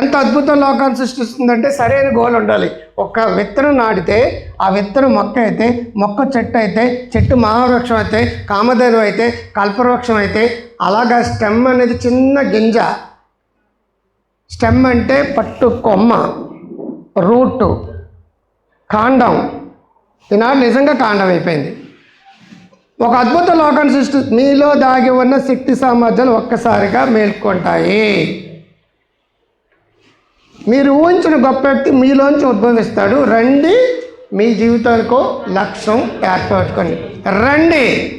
ఎంత అద్భుతం లోకాన్ని సృష్టిస్తుందంటే సరైన గోల్ ఉండాలి. ఒక విత్తనం నాటితే ఆ విత్తనం మొక్క అయితే మొక్క చెట్టు అయితే చెట్టు మహావృక్షం అయితే కామధేను అయితే కల్పవృక్షం అయితే అలాగా స్టెమ్ అనేది చిన్న గింజ. స్టెమ్ అంటే పట్టు కొమ్మ రూటు కాండం. ఈనాడు నిజంగా కాండం అయిపోయింది. ఒక అద్భుత లోకాన్ని సృష్టి మీలో దాగి ఉన్న శక్తి సామర్థ్యాలు ఒక్కసారిగా మేల్కొంటాయి. మీరు ఊహించిన గొప్ప వ్యక్తి మీలోంచి ఉద్భవిస్తాడు. రండి మీ జీవితానికో లక్ష్యం ఏర్పరచుకోండి. రండి.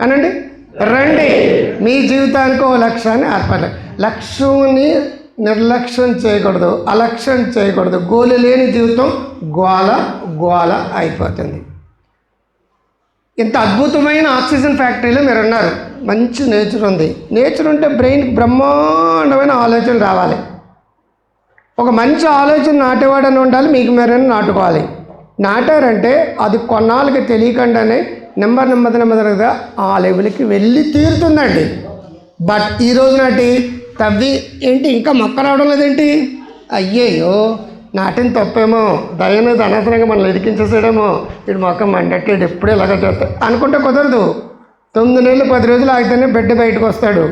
అనండి? రండి. మీ జీవితానికి ఓ లక్ష్యాన్ని ఏర్పడాలి లక్ష్యంని నిర్లక్ష్యం చేయకూడదు అలక్ష్యం చేయకూడదు. గోలు లేని జీవితం గోల గోల అయిపోతుంది. ఇంత అద్భుతమైన ఆక్సిజన్ ఫ్యాక్టరీలో మీరు ఉన్నారు మంచి నేచర్ ఉంది. నేచర్ ఉంటే బ్రెయిన్కి బ్రహ్మాండమైన ఆలోచన రావాలి. ఒక మంచి ఆలోచన నాటేవాడని ఉండాలి మీకు మీరైనా నాటుకోవాలి. నాటారంటే అది కొన్నాళ్ళకి తెలియకుండానే నెంబర్ నెమ్మది నెమ్మదిగా ఆ లెవెల్కి వెళ్ళి తీరుతుందండి. బట్ ఈ రోజు నాటి తవ్వి ఏంటి ఇంకా మొక్క రావడం లేదేంటి? అయ్యయ్యో నాటిన తప్పేమో దయనేది అనవసరంగా మనం ఇరికించేసాడేమో వీడు మొక్క మండట్లేడు ఎప్పుడూ ఇలాగ చేస్తాడు. అనుకుంటే కుదరదు. తొమ్మిది నెలలు పది రోజులు ఆగితేనే బిడ్డ బయటకు వస్తాడు.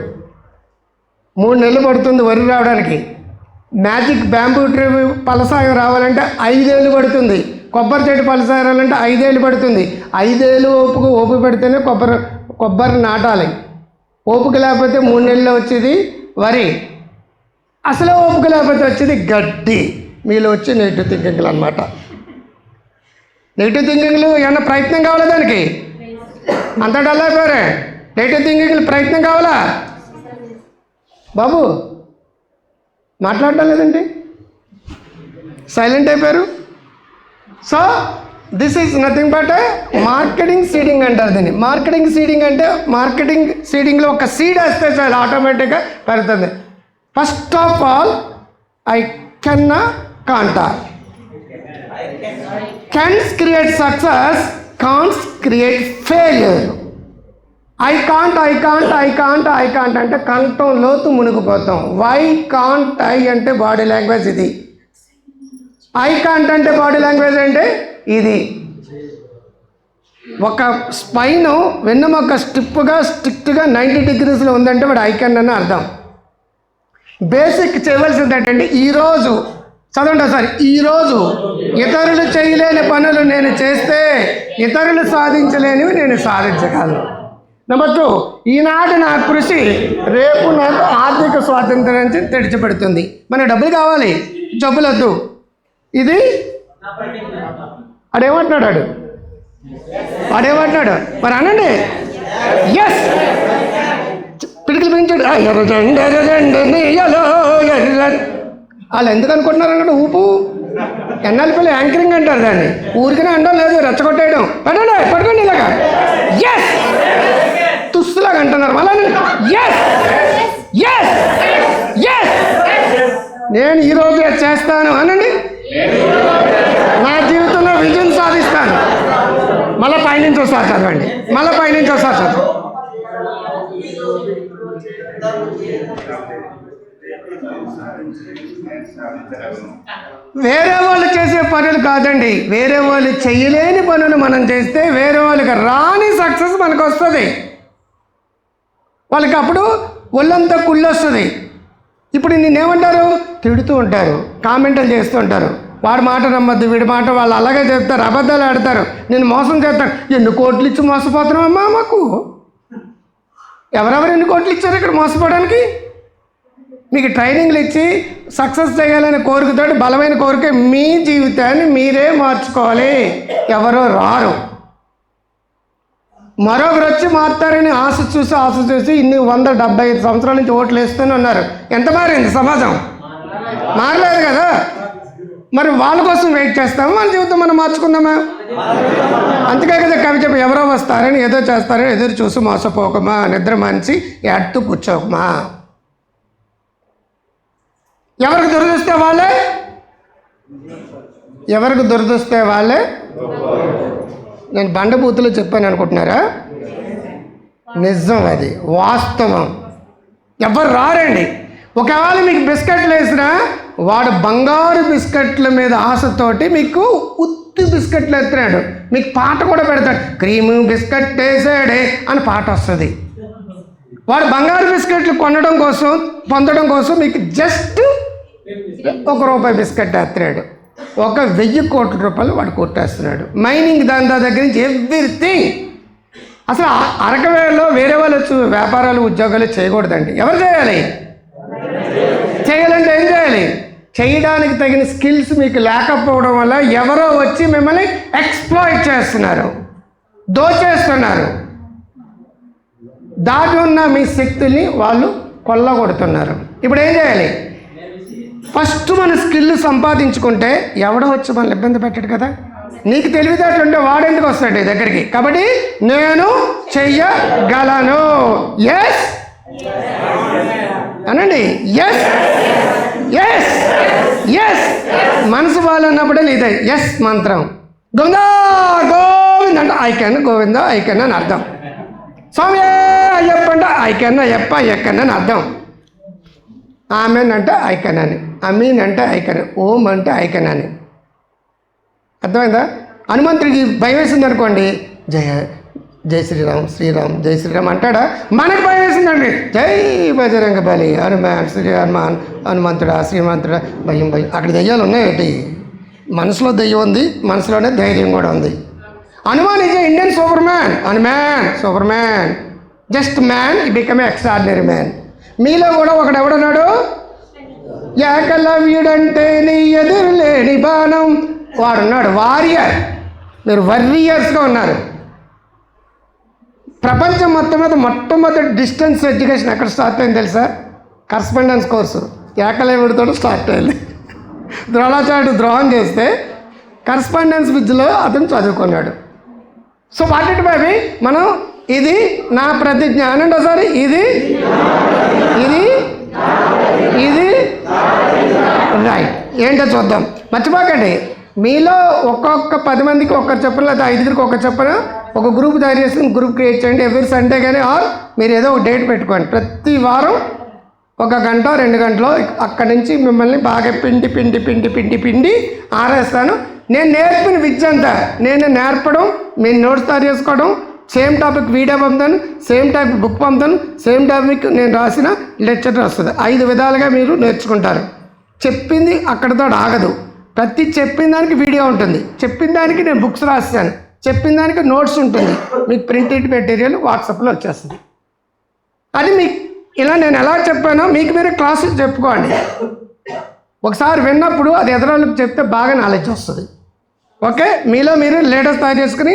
మూడు నెలలు పడుతుంది వరి రావడానికి. మ్యాజిక్ బ్యాంబూ ట్రీ పలసాయం రావాలంటే ఐదేళ్ళు పడుతుంది. కొబ్బరి చెట్టు పలసాయం రావాలంటే ఐదేళ్ళు పడుతుంది. ఐదేళ్ళు ఓపుకు ఓపు పెడితేనే కొబ్బరి కొబ్బరి నాటాలి. ఓపిక లేకపోతే మూడు నెలల్లో వచ్చేది వరి. అసలు ఓపిక లేకపోతే వచ్చేది గడ్డి. మీలో వచ్చే నెగిటివ్ థింకింగ్లు అనమాట నెగిటివ్ థింకింగ్లు ఏమన్నా ప్రయత్నం కావాలా దానికి? అంత డల్ అయిపోయారే నెగిటివ్ థింకింగ్లు ప్రయత్నం కావాలా? బాబు మాట్లాడటం లేదండి. సైలెంట్ అయిపోయారు. So this is nothing but marketing seeding అంటారు దీన్ని. మార్కెటింగ్ సీడింగ్ అంటే మార్కెటింగ్ సీడింగ్లో ఒక సీడ్ వేస్తే చాలు ఆటోమేటిక్గా పెరుగుతుంది. First of all I can can't cans create success can'ts create failure I can't I can't I can't I can't అంటే కంఠం లోతు మునిగిపోతాం. వై కాంట్ ఐ అంటే బాడీ లాంగ్వేజ్ ఇది. ఐ కాంట్ అంటే బాడీ లాంగ్వేజ్ అంటే ఇది. ఒక స్పైన్ వెన్నెముక స్టిప్గా స్ట్రిక్ట్గా నైంటీ డిగ్రీస్లో ఉందంటే వాడు ఐ అని అర్థం. బేసిక్ చేయవలసింది ఏంటంటే ఈరోజు చదవండి సార్ ఈరోజు ఇతరులు చేయలేని పనులు నేను చేస్తే ఇతరులు సాధించలేనివి నేను సాధించగలను. నెంబర్ టూ ఈనాటి నా కృషి రేపు నాకు ఆర్థిక స్వాతంత్రం నుంచి తెడిచిపెడుతుంది మన డబ్బులు కావాలి? జబ్బులొద్దు. ఇది? అడేమంటున్నాడు? ఆడు వాడేమంటున్నాడు మరి అనండి. ఎస్ పిడికిలు పెంచాడు వాళ్ళు ఎందుకు అనుకుంటున్నారు అన్నట్టు ఊపు? ఎన్నాళ్ళ యాంకరింగ్ అంటారు దాన్ని? ఊరికనే అండం లేదు రెచ్చగొట్టేయడం. పడండి పట్టుకోండి ఇలాగా. ఎస్ అంటున్నారు మళ్ళా ఎస్ ఎస్ ఎస్ నేను ఈరోజు చేస్తాను అనండి. నా జీవితంలో విజయం సాధిస్తాను. మళ్ళీ పైనుంచి వస్తారు చదవండి. మళ్ళీ పైనుంచి వస్తారు చదువు వేరే వాళ్ళు చేసే పనులు కాదండి. వేరే వాళ్ళు చేయలేని పనులు మనం చేస్తే వేరే వాళ్ళకి రాని సక్సెస్ మనకు వస్తుంది. వాళ్ళకి అప్పుడు ఒళ్ళంతా కుళ్ళొస్తుంది. ఇప్పుడు నిన్నేమంటారు? తిడుతూ ఉంటారు కామెంట్లు చేస్తూ ఉంటారు. వాడి మాట నమ్మద్దు వీడి మాట వాళ్ళు అలాగే చెప్తారు అబద్ధాలు ఆడతారు. నేను మోసం చేస్తాను. ఎన్ని కోట్లు ఇచ్చి మోసపోతున్నామమ్మా మాకు? ఎవరెవరు ఎన్ని కోట్లు ఇచ్చారు ఇక్కడ మోసపోవడానికి? మీకు ట్రైనింగ్లు ఇచ్చి సక్సెస్ చేయాలనే కోరికతోటి బలమైన కోరిక మీ జీవితాన్ని మీరే మార్చుకోవాలి. ఎవరో రారు. మరొకరు వచ్చి మారుతారని ఆశ చూసి ఆశ చూసి ఇన్ని వంద డెబ్బై ఐదు సంవత్సరాల నుంచి ఓట్లు వేస్తూనే ఉన్నారు. ఎంత మారింది సమాజం? మారలేదు కదా? మరి వాళ్ళ కోసం వెయిట్ చేస్తాము? మన జీవితం మనం మార్చుకుందామా? అందుకే కదా కవి చెప్పి ఎవరో వస్తారని ఏదో చేస్తారని ఎదురు చూసి మోసపోకమా? నిద్ర మంచి ఎట్టు కూర్చోకమా? ఎవరికి దురదొస్తే వాళ్ళే? ఎవరికి దురదొస్తే వాళ్ళే? నేను బండబూతులు చెప్పాను అనుకుంటున్నారా? నిజం అది. వాస్తవం. ఎవరు రారండి? ఒకవేళ మీకు బిస్కెట్లు వేసినా వాడు బంగారు బిస్కెట్ల మీద ఆశతోటి మీకు ఉత్తి బిస్కెట్లు ఎత్తున్నాడు. మీకు పాట కూడా పెడతాడు. క్రీము బిస్కెట్ వేసాడే అని పాట వస్తుంది. వాడు బంగారు బిస్కెట్లు కొనడం కోసం పొందడం కోసం మీకు జస్ట్ ఒక రూపాయి బిస్కెట్ వేస్తున్నాడు ఒక వెయ్యి కోట్ల రూపాయలు వాడు కొట్టేస్తున్నాడు. మైనింగ్ దందా దగ్గర నుంచి ఎవ్రీథింగ్. అసలు అరకవేళలో వేరే వాళ్ళు వచ్చి వ్యాపారాలు ఉద్యోగాలు చేయకూడదండి. ఎవరు చేయాలి? చేయాలంటే ఏం చేయాలి? చేయడానికి తగిన స్కిల్స్ మీకు లేకపోవడం వల్ల ఎవరో వచ్చి మిమ్మల్ని ఎక్స్ప్లాయిట్ చేస్తున్నారు. దోచేస్తున్నారు. దాటి ఉన్న మీ శక్తుల్ని వాళ్ళు కొల్లగొడుతున్నారు. ఇప్పుడు ఏం చేయాలి? ఫస్ట్ మన స్కిల్ సంపాదించుకుంటే ఎవడో వచ్చి మనల్ని ఇబ్బంది పెట్టాడు కదా? నీకు తెలివితేటలు ఉంటే వాడెందుకు వస్తాడు దగ్గరికి? కాబట్టి నేను చెయ్యగలను. ఎస్ అనండి. ఎస్ ఎస్ ఎస్ మనసు బాగాలన్నప్పుడే ఇదే ఎస్ మంత్రం. గోవిందా గోవింద అంటే I can Govinda I can అని అర్థం. స్వామి అయ్యప్ప అంటే ఐ కెన్ అయ్యప్ప అయ్యక్కన్ అని అర్థం. ఆమెన్ అంటే ఐకన్ అని. అమీన్ అంటే ఐకన్ ఓం అంటే ఐకన్ అని. అర్థమైందా? హనుమంతుడికి భయం వేసింది అనుకోండి జయ జై శ్రీరామ్ శ్రీరామ్ జై శ్రీరామ్ అంటాడా? మనకు భయం వేసిందండి. జై బజరంగ బలి హనుమాన్ శ్రీ హనుమాన్ హనుమంతుడా శ్రీమంతుడా భయం భయం. అక్కడ దయ్యాలు ఉన్నాయేంటి మనసులో దయ్యం ఉంది మనసులోనే ధైర్యం కూడా ఉంది. Hanuman is Indian superman Hanuman superman just man ఈ బికమ్ ఎక్స్ట్రాడినరీ మ్యాన్ మీలో కూడా ఒకడు ఎవడున్నాడు? ఏకలవ్యుడంటే నీ ఎదురులేని బాణం. వాడున్నాడు వారియర్. మీరు వర్రియర్స్గా ఉన్నారు. ప్రపంచం మొత్తం మీద మొట్టమొదటి డిస్టెన్స్ ఎడ్యుకేషన్ ఎక్కడ స్టార్ట్ అయింది తెలుసా? Correspondence course. ఏకలవ్యుడితో స్టార్ట్ అయింది. ద్రోణాచార్యుడు ద్రోహం చేస్తే కరస్పాండెన్స్ విద్యలో అతను చదువుకున్నాడు. సో వాటి బాబి మనం ఇది నా ప్రతిజ్ఞ. అనండి ఒకసారి ఇది ఇది ఏంటో చూద్దాం. మర్చిపోకండి. మీలో ఒక్కొక్క పది మందికి ఒక్కరు చెప్పిన లేదా ఐదుగురికి ఒక్క చెప్పిన ఒక గ్రూప్ తయారు చేసుకుని గ్రూప్ క్రియేట్ చేయండి. ఎవ్రీ సండే కానీ ఆర్ మీరు ఏదో ఒక డేట్ పెట్టుకోండి. ప్రతి వారం ఒక గంట రెండు గంటలో అక్కడి నుంచి మిమ్మల్ని బాగా పిండి పిండి పిండి పిండి పిండి ఆరేస్తాను. నేను నేర్పిన విద్య అంతా నేను నేర్పడం మీ నోట్స్ తయారు చేసుకోవడం సేమ్ టాపిక్ వీడియో పంపుతాను సేమ్ టాపిక్ బుక్ పంపుతాను సేమ్ టాపిక్ నేను రాసిన లెక్చర్ వస్తుంది. ఐదు విధాలుగా మీరు నేర్చుకుంటారు. చెప్పింది అక్కడితో ఆగదు. ప్రతి చెప్పిన దానికి వీడియో ఉంటుంది. చెప్పిన దానికి నేను బుక్స్ రాస్తాను చెప్పిన దానికి నోట్స్ ఉంటుంది. మీకు ప్రింటెడ్ మెటీరియల్ వాట్సాప్లో వచ్చేస్తుంది. అది మీకు ఇలా నేను ఎలా చెప్పానో మీకు మీరు క్లాసులు చెప్పుకోండి. ఒకసారి విన్నప్పుడు అది ఎదురాళ్ళకి చెప్తే బాగా నాలెడ్జ్ వస్తుంది. ఓకే? మీలో మీరు లేటెస్ట్ తయారు చేసుకుని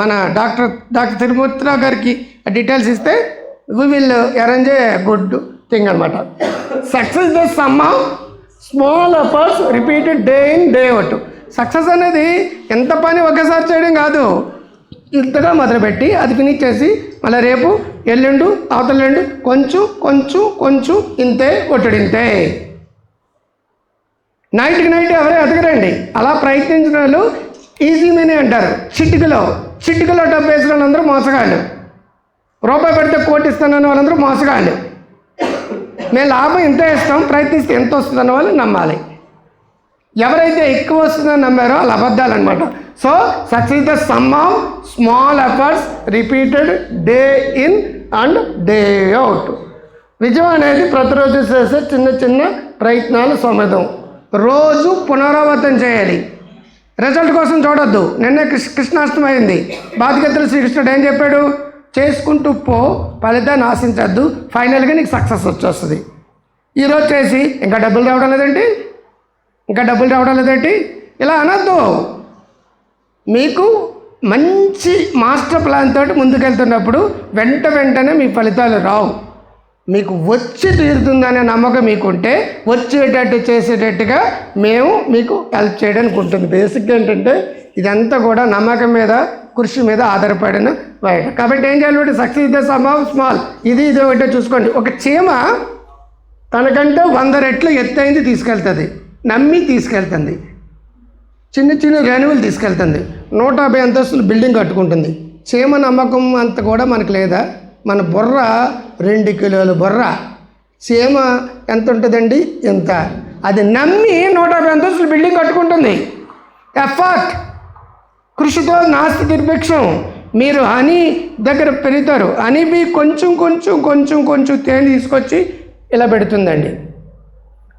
మన డాక్టర్ డాక్టర్ తిరుమూర్తిరావు గారికి డీటెయిల్స్ ఇస్తే we will arrange a good thing అనమాట success the sum small efforts repeated day in day out success అనేది ఎంత పని ఒకేసారి చేయడం కాదు. ఇంతగా మొదలుపెట్టి అది ఫినిష్ చేసి మళ్ళీ రేపు ఎల్లుండు అవతలెండు కొంచెం కొంచెం కొంచెం ఇంతే ఒట్టుడింతే నైట్కి నైట్ ఎవరే ఎదగరండి అలా ప్రయత్నించిన వాళ్ళు ఈజీ మనీ అంటారు. చిటికలో చిటికలో డబ్బు వేసిన వాళ్ళందరూ మోసగాళ్ళు. రూపాయి పెడితే కోటి ఇస్తానని వాళ్ళందరూ మోసగాళ్ళు. మేము లాభం ఎంత ఇస్తాం ప్రయత్నిస్తే ఎంత వస్తుందన్న వాళ్ళు నమ్మాలి. ఎవరైతే ఎక్కువ వస్తుందని నమ్మారో వాళ్ళు అబద్ధాలు అనమాట so success the sum of small efforts repeated day in and day out విజయం అనేది ప్రతిరోజు చేసే చిన్న చిన్న ప్రయత్నాలు సమితం రోజు పునరావృతం చేయాలి. రిజల్ట్ కోసం చూడొద్దు. నిన్నే కృష్ణ కృష్ణాష్టమి అయింది. బాధికత్తులు శ్రీకృష్ణుడు ఏం చెప్పాడు? చేసుకుంటూ పో ఫలితాన్ని ఆశించద్దు. ఫైనల్గా నీకు సక్సెస్ వచ్చేస్తుంది. ఈరోజు చేసి ఇంకా డబ్బులు రావడం లేదండి? ఇంకా డబ్బులు రావడం లేదేంటి ఇలా అనద్దు. మీకు మంచి మాస్టర్ ప్లాన్ తోటి ముందుకెళ్తున్నప్పుడు వెంట వెంటనే మీ ఫలితాలు రావు. మీకు వచ్చి తీరుతుందనే నమ్మకం మీకుంటే వచ్చేటట్టు చేసేటట్టుగా మేము మీకు హెల్ప్ చేయడానికి ఉంటుంది. బేసిక్గా ఏంటంటే ఇదంతా కూడా నమ్మకం మీద కృషి మీద ఆధారపడిన బయట కాబట్టి ఏం చేయాలి success the sum of small ఇది ఇది ఒకటే చూసుకోండి. ఒక చీమ తనకంటే వంద రెట్లు ఎత్తైంది తీసుకెళ్తుంది. నమ్మి తీసుకెళ్తుంది. చిన్న చిన్న రేణువులు తీసుకెళ్తుంది. నూట యాభై అంతస్తులు బిల్డింగ్ కట్టుకుంటుంది. చీమ నమ్మకం అంత కూడా మనకు లేదా? మన బుర్ర రెండు కిలోల బుర్ర. చీమ ఎంత ఉంటుందండి? ఇంత అది నమ్మి నూట యాభై అంతస్తులు బిల్డింగ్ కట్టుకుంటుంది. ఎఫర్ట్ కృషితో నాస్తి దుర్భిక్షం మీరు హనీ దగ్గర పెరుగుతారు. హనీ బీ కొంచెం కొంచెం కొంచెం కొంచెం తేనె తీసుకొచ్చి ఇలా పెడుతుందండి.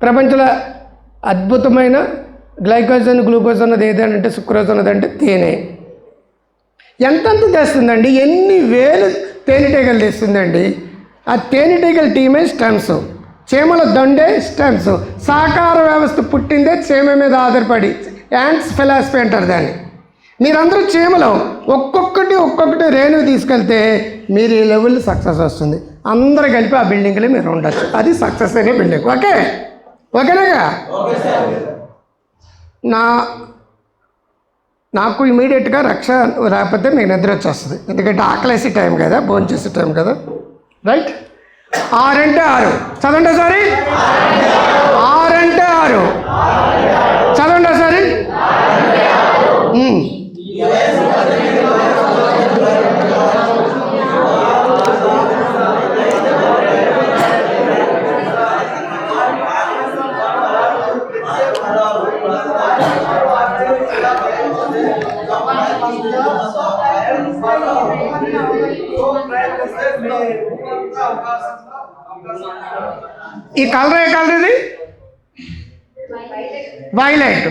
ప్రపంచంలో అద్భుతమైన గ్లైకోజన్ గ్లూకోజ్ అన్నది ఏదంటే సుక్రోజ్ అన్నదంటే తేనె. ఎంతెంత తెస్తుందండి? ఎన్ని వేలు తేనెటీగలు తెస్తుందండి? ఆ తేనెటీగల టీమే స్టెమ్స్. చీమల దండే స్టెమ్స్. సాకార వ్యవస్థ పుట్టిందే చీమ మీద ఆధారపడి. యాంట్స్ ఫిలాసఫీ అంటారు దాన్ని. మీరందరూ చీమలు. ఒక్కొక్కటి ఒక్కొక్కటి రేణు తీసుకెళ్తే మీరు ఈ లెవెల్ సక్సెస్ వస్తుంది. అందరు కలిపి ఆ బిల్డింగ్లో మీరు ఉండొచ్చు. అది సక్సెస్ అనే బిల్డింగ్ ఓకే? ఓకేనాగా నా నాకు ఇమీడియట్గా రక్ష రాకపోతే మీకు నిద్ర వచ్చేస్తుంది. ఎందుకంటే ఆకలేసి టైం కదా భోజనం చేసే టైం కదా. రైట్ ఆరంటే ఆరు. చదవండి సారీ ఆరంటే ఆరు. ఈ కలర్ ఏ కలర్ ఇది? వైలైట్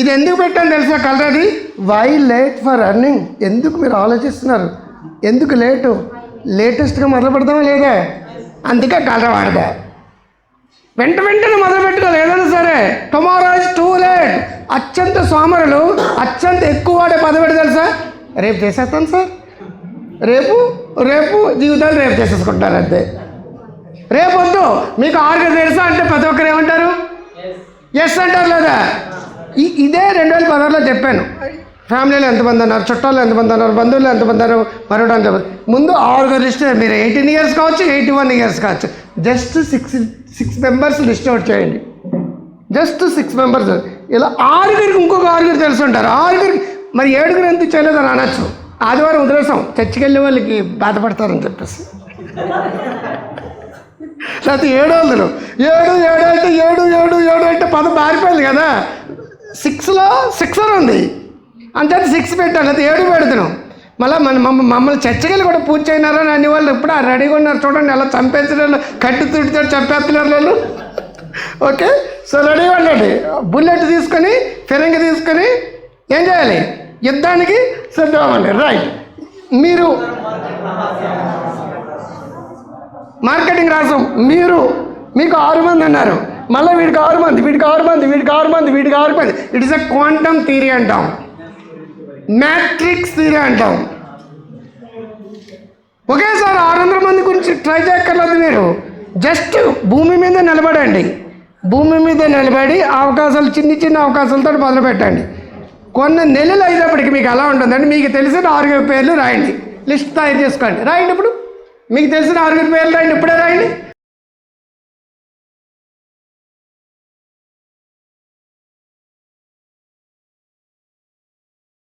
ఇది ఎందుకు పెట్టాను తెలుసా కలర్ అది? వైలైట్ ఫర్ అర్నింగ్ ఎందుకు మీరు ఆలోచిస్తున్నారు? ఎందుకు లేటు? లేటెస్ట్గా మొదలు పెడతామా లేదా? అందుకే కలర్ వాడదా? వెంట వెంటనే మొదలు పెట్టుకోవాలి ఏదైనా సరే. టుమారో ఇస్ టూ లేట్ అత్యంత సోమరులు అత్యంత ఎక్కువ వాడే పదవిడు తెలుసా? రేపు చేసేస్తాను సార్. రేపు రేపు జీవితాలు రేపు చేసేసుకుంటారు అంతే. రేపు వద్దు మీకు ఆరుగా తెలుసా అంటే ప్రతి ఒక్కరు ఏమంటారు? ఎస్ అంటారు లేదా? ఇదే రెండు వేల పదహారులో చెప్పాను. ఫ్యామిలీలో ఎంతమంది అన్నారు చుట్టాలు ఎంతమంది అన్నారు బంధువులు ఎంతమంది అన్నారు మరొకటి ఎంతమంది ముందు ఆరుగురు లిస్ట్ మీరు ఎయిటీన్ ఇయర్స్ కావచ్చు ఎయిటీ వన్ ఇయర్స్ కావచ్చు. Just six six members list out చేయండి. జస్ట్ సిక్స్ మెంబర్స్ ఇలా ఆరుగురికి ఇంకొక ఆరుగురు తెలుసు ఉంటారు ఆరుగురికి మరి ఏడుగురు ఎందుకు చేయలేదని అనొచ్చు. ఆదివారం వదిలేసాం చర్చికి వెళ్ళే వాళ్ళకి బాధపడతారని చెప్పేసి. లేకపోతే ఏడు వందలు. ఏడు ఏడు అంటే ఏడు ఏడు ఏడు అంటే పదం మారిపోయింది కదా. సిక్స్లో సిక్సర్ ఉంది. అంతే సిక్స్ పెట్టాను లేకపోతే ఏడు పెడుతున్నాం. మళ్ళీ మన మమ్మల్ని చర్చకెళ్ళి కూడా పూజ చేయనారని అన్ని వాళ్ళు ఇప్పుడు రెడీగా ఉన్నారు చూడండి ఎలా చంపేస్తున్నారు కట్టి తుడితో చంపేస్తున్నారు వాళ్ళు. ఓకే? సో రెడీగా ఉండండి. బుల్లెట్ తీసుకొని ఫిరంగి తీసుకొని ఏం చేయాలి? యుద్ధానికి సిద్ధం అవ్వండి రైట్ మీరు మార్కెటింగ్ రాసాం. మీరు మీకు ఆరు మంది అన్నారు. మళ్ళీ వీడికి ఆరు మంది వీడికి ఆరు మంది వీడికి ఆరు మంది వీడికి ఆరు మంది. It is a quantum theory అంటాం. మ్యాట్రిక్స్ థియరీ అంటాం. ఒకేసారి ఆరు వందల మంది గురించి ట్రై చేయక్కర్లేదు మీరు. జస్ట్ భూమి మీద నిలబడండి. భూమి మీద నిలబడి అవకాశాలు చిన్న చిన్న అవకాశాలతో మొదలు పెట్టండి కొన్ని నెలలు అయినప్పటికీ మీకు ఎలా ఉంటుందంటే మీకు తెలిసిన ఆరు పేర్లు రాయండి. లిస్ట్ తయారు చేసుకోండి. రాయండి ఇప్పుడు. మీకు తెలిసిన ఆరుగురు పేర్లు రాయండి ఇప్పుడే రాయండి.